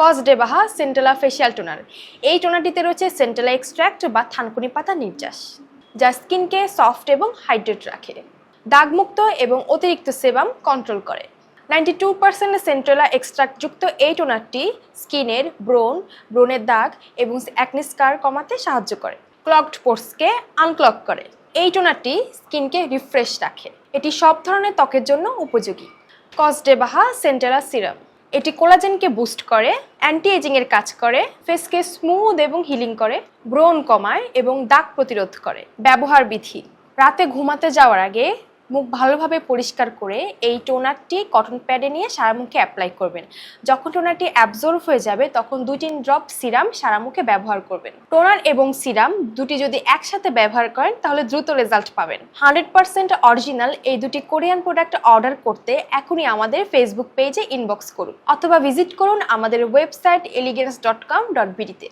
কসডেবাহা centella facial toner. এই টোনারটিতে রয়েছে centella extract বা থানকুনি পাতা নির্যাস, যা স্কিনকে সফট এবং হাইড্রেট রাখে, দাগমুক্ত এবং অতিরিক্ত সেবাম কন্ট্রোল করে। নাইনটি টু পার্সেন্ট সেন্ট্রেলা এক্সট্রাক্টযুক্ত এই টোনারটি স্কিনের ব্রোন, ব্রোনের দাগ এবং অ্যাকনি স্কার কমাতে সাহায্য করে ক্লগড পোর্সকে আনক্লক করে। এই টোনারটি স্কিনকে রিফ্রেশ রাখে। এটি সব ধরনের ত্বকের জন্য উপযোগী। Cos De Baha centella serum. এটি কোলাজেনকে বুস্ট করে অ্যান্টি এজিং এর কাজ করে ফেসকে স্মুথ এবং হিলিং করে, ব্রণ কমায় এবং দাগ প্রতিরোধ করে। ব্যবহার বিধি রাতে ঘুমাতে যাওয়ার আগে মুখ ভালোভাবে পরিষ্কার করে এই টোনারটি কটন প্যাডে নিয়ে সারা মুখে অ্যাপ্লাই করবেন। যখন টোনারটি অ্যাবজর্ভ হয়ে যাবে, তখন দুই তিন ড্রপ সিরাম সারা মুখে ব্যবহার করবেন। টোনার এবং সিরাম দুটি যদি একসাথে ব্যবহার করেন, তাহলে দ্রুত রেজাল্ট পাবেন। হান্ড্রেড পার্সেন্ট অরিজিনাল এই দুটি কোরিয়ান প্রোডাক্ট অর্ডার করতে এখনই আমাদের ফেসবুক পেজে ইনবক্স করুন, অথবা ভিজিট করুন আমাদের website elegance dot com dot বিডিতে